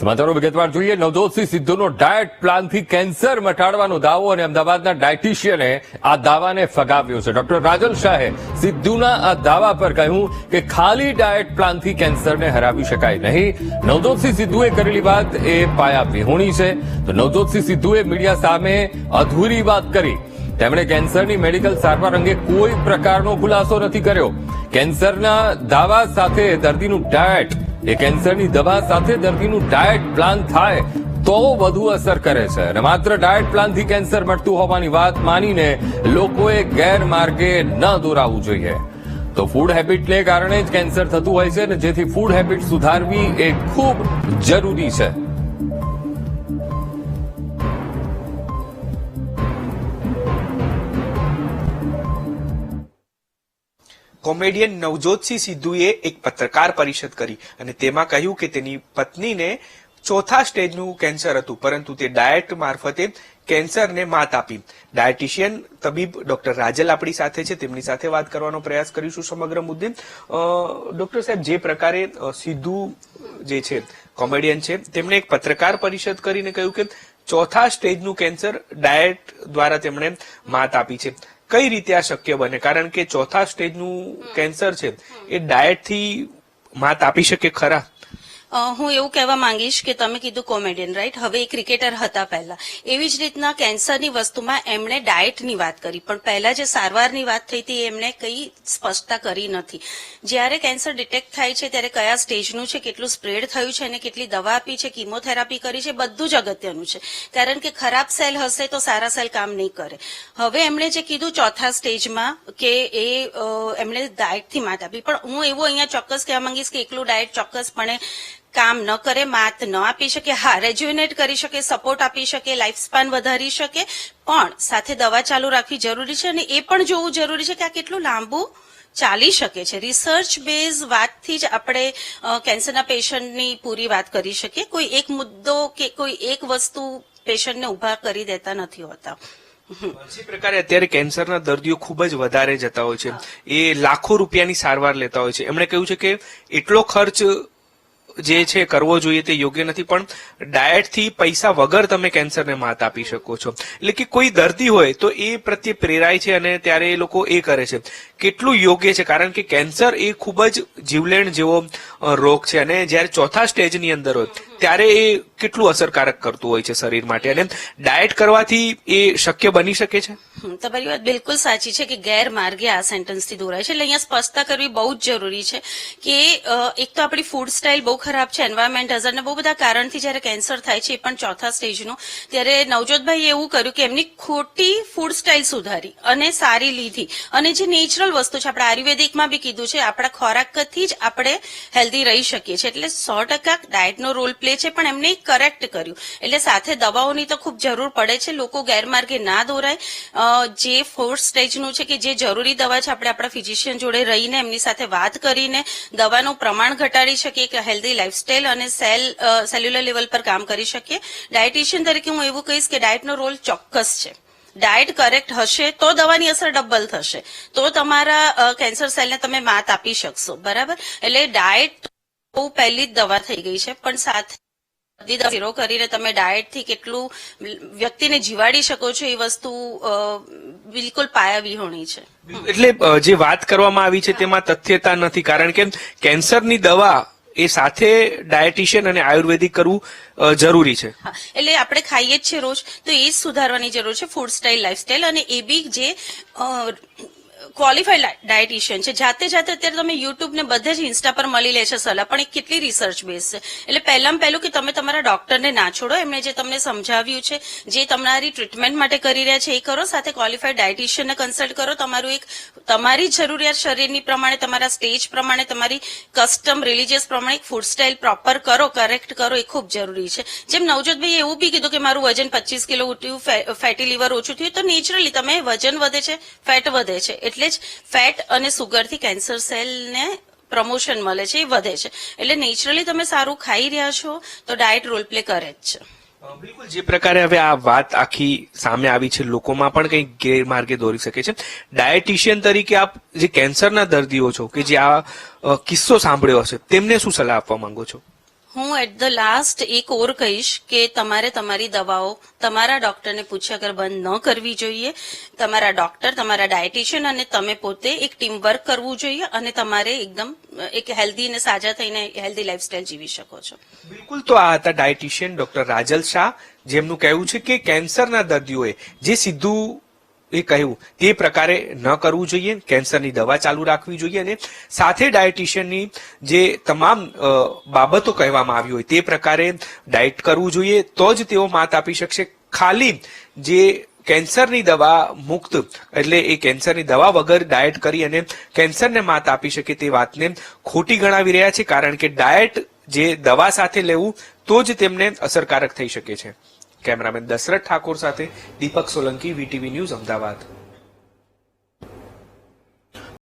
સમાચારો વિગતવાર જોઈએ. નવજોતસિંહ સિદ્ધુનો ડાયટ પ્લાનથી કેન્સર મટાડવાનો દાવો અને અમદાવાદના ડાયટિશિયને આ દાવાને ફગાવ્યો છે. ડોક્ટર રાજલ શાહે સિદ્ધુના આ દાવા પર કહ્યું કે ખાલી ડાયટ પ્લાનથી કેન્સરને હરાવી શકાય નહીં. નવજોતસિંહ સિદ્ધુએ કરેલી વાત એ પાયા વિહોણી છે. તો નવજોતસિંહ સિદ્ધુએ મીડિયા સામે અધૂરી વાત કરી. તેમણે કેન્સરની મેડિકલ સારવાર અંગે કોઈ પ્રકારનો ખુલાસો નથી કર્યો. કેન્સરના દાવા સાથે દર્દીનું ડાયટ એ કેન્સરની દવા સાથે દર્દીનું ડાયટ પ્લાન થાય તો વધુ અસર કરે છે. અને માત્ર ડાયટ પ્લાનથી કેન્સર મટતું હોવાની વાત માનીને લોકોએ ગેરમાર્ગે ન દોરાવવું જોઈએ. તો ફૂડ હેબિટને કારણે જ કેન્સર થતું હોય છે અને જેથી ફૂડ હેબિટ સુધારવી એ ખૂબ જરૂરી છે. કોમેડિયન નવજોતસિંહ સિદ્ધુએ એક પત્રકાર પરિષદ કરી અને તેમાં કહ્યું કે તેની પત્નીને ચોથા સ્ટેજનું કેન્સર હતું, પરંતુ તે ડાયટ મારફતે કેન્સરને માત આપી. ડાયટિશિયન તબીબ ડોક્ટર રાજલ આપણી સાથે છે. તેમની સાથે વાત કરવાનો પ્રયાસ કરીશું સમગ્ર મુદ્દે. ડોક્ટર સાહેબ, જે પ્રકારે સિદ્ધુ જે છે, કોમેડિયન છે, તેમણે એક પત્રકાર પરિષદ કરીને કહ્યું કે ચોથા સ્ટેજનું કેન્સર ડાયટ દ્વારા તેમણે માત આપી છે. કઈ રીતે આ શક્ય બને? કારણ કે ચોથા સ્ટેજનું કેન્સર છે. એ ડાયટથી માત આપી શકે ખરા? હું એવું કહેવા માંગીશ કે તમે કીધું કોમેડિયન રાઈટ હવે એ ક્રિકેટર હતા પહેલા. એવી જ રીતના કેન્સરની વસ્તુમાં એમણે ડાયટની વાત કરી, પણ પહેલા જે સારવારની વાત થઈ હતી એમણે કઈ સ્પષ્ટતા કરી નથી. જ્યારે કેન્સર ડિટેક્ટ થાય છે, ત્યારે કયા સ્ટેજનું છે, કેટલું સ્પ્રેડ થયું છે, અને કેટલી દવા આપી છે, કિમોથેરાપી કરી છે, બધું જ અગત્યનું છે. કારણ કે ખરાબ સેલ હશે તો સારા સેલ કામ નહીં કરે. હવે એમણે જે કીધું ચોથા સ્ટેજમાં કે એ એમણે ડાયટથી માત આપી. પણ હું એવું અહીંયા ચોક્કસ કહેવા માંગીશ કે એકલું ડાયટ ચોક્કસપણે કામ ન કરે, માત ન આપી શકે, હા રેજ્યુનેટ કરી શકે સપોર્ટ આપી શકે લાઈફ સ્પાન વધારી શકે, પણ સાથે દવા ચાલુ રાખવી જરૂરી છે અને એ પણ જોવું જરૂરી છે કે આ કેટલું લાંબુ ચાલી શકે છે. રિસર્ચ બેઝ વાતથી જ આપણે કેન્સરના પેશન્ટની પૂરી વાત કરી શકીએ. કોઈ એક મુદ્દો કે કોઈ એક વસ્તુ પેશન્ટને ઊભા કરી દેતા નથી હોતા. જે પ્રકારે અત્યારે કેન્સરના દર્દીઓ ખૂબ જ વધારે જતા હોય છે. એ લાખો રૂપિયાની સારવાર લેતા હોય છે. એમણે કહ્યું છે કે એટલો ખર્ચ જે છે કરવો જોઈએ તે યોગ્ય નથી, પણ ડાયટથી પૈસા વગર તમે કેન્સરને માત આપી શકો છો. એટલે કે કોઈ દર્દી હોય તો એ પ્રત્યે પ્રેરાય છે અને ત્યારે એ લોકો એ કરે છે. કેટલું યોગ્ય છે, કારણ કે કેન્સર એ ખૂબ જ જીવલેણ જેવો રોગ છે અને જ્યારે ચોથા સ્ટેજની અંદર હોય, ત્યારે એ કેટલું અસરકારક કરતું હોય છે શરીર માટે. અને ડાયટ કરવાથી એ શક્ય બની શકે છે? તમારી વાત બિલકુલ સાચી છે કે ગેરમાર્ગે આ સેન્ટન્સથી દોરાય છે. એટલે અહીંયા સ્પષ્ટતા કરવી બહુ જ જરૂરી છે કે એક તો આપણી ફૂડ સ્ટાઇલ બહુ ખરાબ છે, એન્વાયરમેન્ટ હઝાર ને બહુ બધા કારણથી જ્યારે કેન્સર થાય છે એ પણ ચોથા સ્ટેજનું. ત્યારે નવજોતભાઈએ એવું કર્યું કે એમની ખોટી ફૂડ સ્ટાઇલ સુધારી અને સારી લીધી. અને જે નેચરલ વસ્તુ છે, આપણે આયુર્વેદિકમાં બી કીધું છે, આપણા ખોરાકથી જ આપણે હેલ્ધી રહી શકીએ છીએ. એટલે સો ટકા ડાયટનો રોલ પ્લે છે, પણ એમને કરેક્ટ કર્યું. એટલે સાથે દવાઓની તો ખૂબ જરૂર પડે છે. લોકો ગેરમાર્ગે ના દોરાય. જે ફોર્થ સ્ટેજનું છે કે જે જરૂરી દવા છે, આપણે આપણા ફિઝિશિયન જોડે રહીને એમની સાથે વાત કરીને દવાનું પ્રમાણ ઘટાડી શકીએ કે હેલ્ધી લાઇફસ્ટાઇલ અને સેલ સેલ્યુલર લેવલ પર કામ કરી શકીએ. ડાયટિશિયન તરીકે હું એવું કહીશ કે ડાયટનો રોલ ચોક્કસ છે. ડાયટ કરેક્ટ હશે તો દવાની અસર ડબલ થશે. તો તમારા કેન્સર સેલને તમે માત આપી શકશો. બરાબર? એટલે ડાયટ બહુ પહેલી જ દવા થઈ ગઈ છે. પણ સાથે બધી ઝીરો કરીને તમે ડાયટથી કેટલું વ્યક્તિને જીવાડી શકો છો એ વસ્તુ બિલકુલ પાયાવી હોણી છે. એટલે જે વાત કરવામાં આવી છે તેમાં તથ્યતા નથી. કારણ કે કેન્સરની દવા એ સાથે ડાયટિશિયન અને આયુર્વેદિક કરવું જરૂરી છે. એટલે આપણે ખાઈએ જ છે રોજ તો એ જ સુધારવાની જરૂર છે ફૂડ સ્ટાઇલ લાઇફસ્ટાઇલ અને એ બી જે ક્વોલિફાઈડ ડાયટિશિયન છે. જાતે જાતે અત્યારે તમે યુટ્યુબ ને બધે જ ઇન્સ્ટા પર મળી લે છે સલાહ, પણ એ કેટલી રિસર્ચ બેઝ છે? એટલે પહેલામાં પહેલું કે તમે તમારા ડોક્ટરને ના છોડો, એમણે જે તમને સમજાવ્યું છે, જે તમારી ટ્રીટમેન્ટ માટે કરી રહ્યા છે, એ કરો. સાથે ક્વોલિફાઈડ ડાયટિશિયનને કન્સલ્ટ કરો. તમારું એક, તમારી જરૂરિયાત શરીરની પ્રમાણે, તમારા સ્ટેજ પ્રમાણે, તમારી કસ્ટમ રિલીજીયસ પ્રમાણે ફૂડ સ્ટાઇલ પ્રોપર કરો કરેક્ટ કરો, એ ખૂબ જરૂરી છે. જેમ નવજોતભાઈએ એવું બી કીધું કે મારું વજન પચીસ કિલો ઉઠ્યું ફેટી લીવર ઓછું થયું, તો નેચરલી તમે વજન વધે છે ફેટ વધે છે. એટલે જ ફેટ અને સુગરથી કેન્સર સેલને પ્રમોશન મળે છે, એ વધે છે. એટલે નેચરલી તમે સારું ખાઈ રહ્યા છો, તો ડાયટ રોલ પ્લે કરે જ છે. બિલકુલ, જે પ્રકારે હવે આ વાત આખી સામે આવી છે, લોકોમાં પણ કંઈક ગેરમાર્ગે દોરી શકે છે. ડાયટિશિયન તરીકે આપ જે કેન્સરના દર્દીઓ છો, કે જે આ કિસ્સો સાંભળ્યો હશે, તેમને શું સલાહ આપવા માંગો છો? હું એટ ધ લાસ્ટ એક ઓર કહીશ કે તમારે તમારી દવાઓ તમારા ડોક્ટરને પૂછ્યા વગર બંધ ન કરવી જોઈએ, તમારા ડોક્ટર, તમારા ડાયટિશિયન અને તમે પોતે એક ટીમ વર્ક કરવું જોઈએ અને તમારે એકદમ, એક હેલ્ધી અને સાજા થઈને હેલ્ધી લાઈફસ્ટાઈલ જીવી શકો છો. બિલકુલ તો આ હતા ડાયટિશિયન ડોક્ટર રાજલ શાહ, જેમનું કહેવું છે કે કેન્સરના દર્દીઓએ જે સીધું એ કહ્યું, તે પ્રકારે ન કરવું જોઈએ, કેન્સરની દવા ચાલુ રાખવી જોઈએ અને સાથે ડાયટિશિયનની જે તમામ બાબતો કહેવામાં આવી હોય તે પ્રકારે ડાયટ કરવું જોઈએ, તો જ તેઓ માત આપી શકશે. ખાલી જે કેન્સરની દવા મુક્ત, એટલે એ કેન્સરની દવા વગર ડાયટ કરી અને કેન્સરને માત આપી શકે તે વાતને ખોટી ગણાવી રહ્યા છે, કારણ કે ડાયટ જે દવા સાથે લેવું, તો જ તેમને અસરકારક થઈ શકે છે. કેમેરામેન દશરથ ઠાકોર સાથે દીપક સોલંકી વીટીવી ન્યૂઝ અમદાવાદ.